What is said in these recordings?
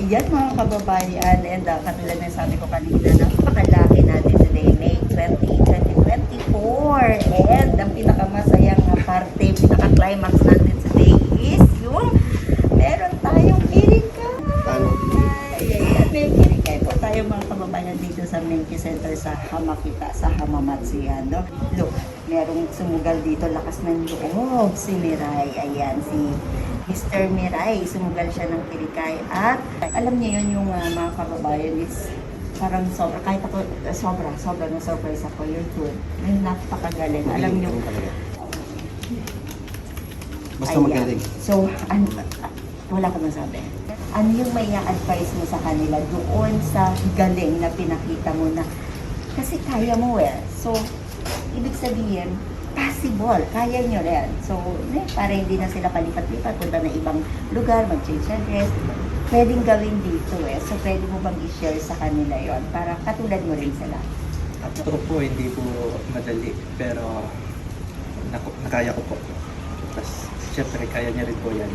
Ayan mga kababayan, and uh, katulad ng sabi ko kanina, napakalaki natin today, May 20, 2024. And ang pinakamasayang parte, pinaka-climax natin today is yung meron tayong kirika. Ano? Ayan, may kirika po tayo mga kababayan dito sa Menki Center sa Hamakita, sa Hamamatsu yan, no? Look, merong sumugal dito, lakas ng loob, si Mirai, ayan, si Mr. Mirai, sumugal siya ng kirikay at alam niyo yun yung uh, mga kababayan is parang sobra, kahit ako, uh, sobra, sobra na surprise ako, you're good. Ay, napakagaling. Alam niyo, Basta Ayan. magaling. So, an, wala ko masabi. Ano yung may advice mo sa kanila doon sa galing na pinakita mo na kasi kaya mo eh. So, ibig sabihin, possible, kaya nyo rin. So, eh, para hindi na sila palipat-lipat, punta na ibang lugar, mag-change address. Pwedeng gawin dito eh. So, pwede mo bang i-share sa kanila yon para katulad mo rin sila. Ito po, hindi po madali, pero naku, nakaya ko po. Tapos, syempre, kaya niya rin po yan.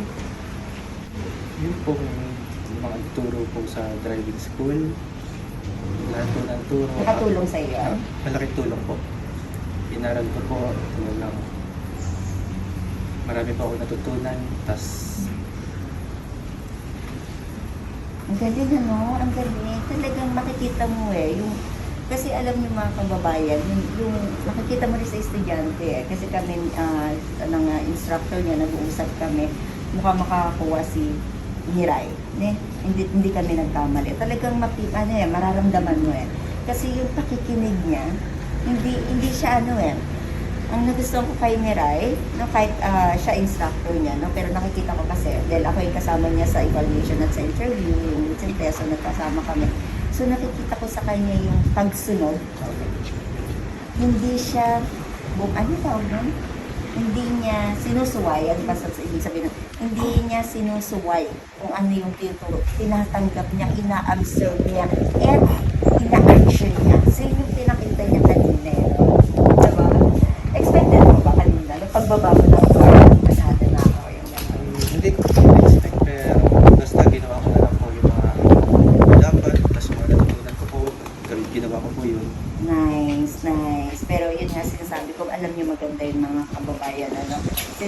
Yun po, mga turo po sa driving school, lahat po ng turo. Nakatulong sa iyo. Ah, malaking tulong po. Inaral ko po, lang. Marami pa ako natutunan, tapos Ang galing ano, ang galing. Talagang makikita mo eh, yung kasi alam niyo mga kababayan, yung, yung nakikita mo rin sa estudyante eh, kasi kami, ah ng ah, instructor niya, nag-uusap kami, mukhang makakakuha si Mirai. Ne? Hindi, hindi kami nagkamali. Talagang mati, ano eh, mararamdaman mo eh. Kasi yung pakikinig niya, hindi hindi siya ano eh, ang nagustuhan ko kay Mirai, no, kahit ah, siya instructor niya, no, pero nakikita ko kasi, dahil ako yung kasama niya sa evaluation at sa interview, yung written test, so nagkasama kami. So nakikita ko sa kanya yung pagsunod. Hindi siya, bum, ano tawag nun? Hindi niya sinusuway, ano ba sa ibig sabihin? Hindi niya sinusuway kung ano yung tinuturo. Tinatanggap niya, ina-absorb niya, and ina-action niya. So yun yung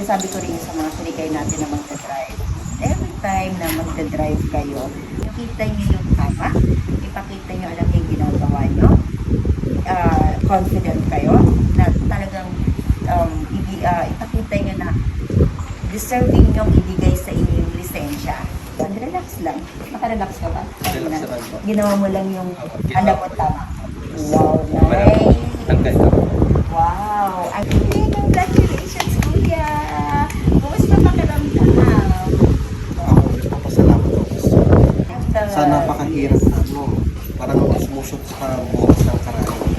sinasabi ko, rin sa mga sinikay natin na magdadrive. Every time na magdadrive kayo, nakita niyo yung tama, ipakita niyo alam niyo yung ginagawa niyo, Ah, confident kayo, na talagang um, ibi, ah, ipakita niyo na deserving niyong ibigay sa inyo yung lisensya. And relax lang. Nakarelax ka ba? Relax naman po. Ginawa mo lang yung alam mo tama. Wow, nice. tanggal ko. Wow. Ay, congratulations, Kuya. Kumusta pakiramdam? Ako, nagpapasalamat ako. After, Sa napakahirap na ano, parang sumusunod sa bukas ng karami.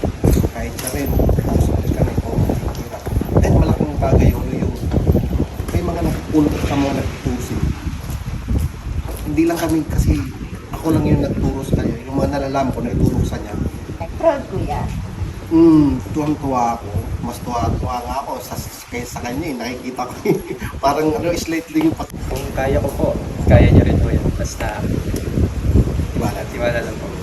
Kahit na rin, sumusunod ka na ito, hirap. Kahit malaking bagay yun, yung may mga nagpulot sa mga nagtusip. Hindi lang kami kasi ako lang yung nagturo sa kanya. Yung mga nalalaman ko, nagturo sa niya. Proud, Kuya. Hmm, tuwang-tuwa ako. Mas tuwa-tuwa nga ako sa, kaysa sa kanya. Eh. Nakikita ko parang ano, slightly yung pat... Kung kaya ko po, kaya niya rin po yun. Basta, Tiwala. tiwala lang po.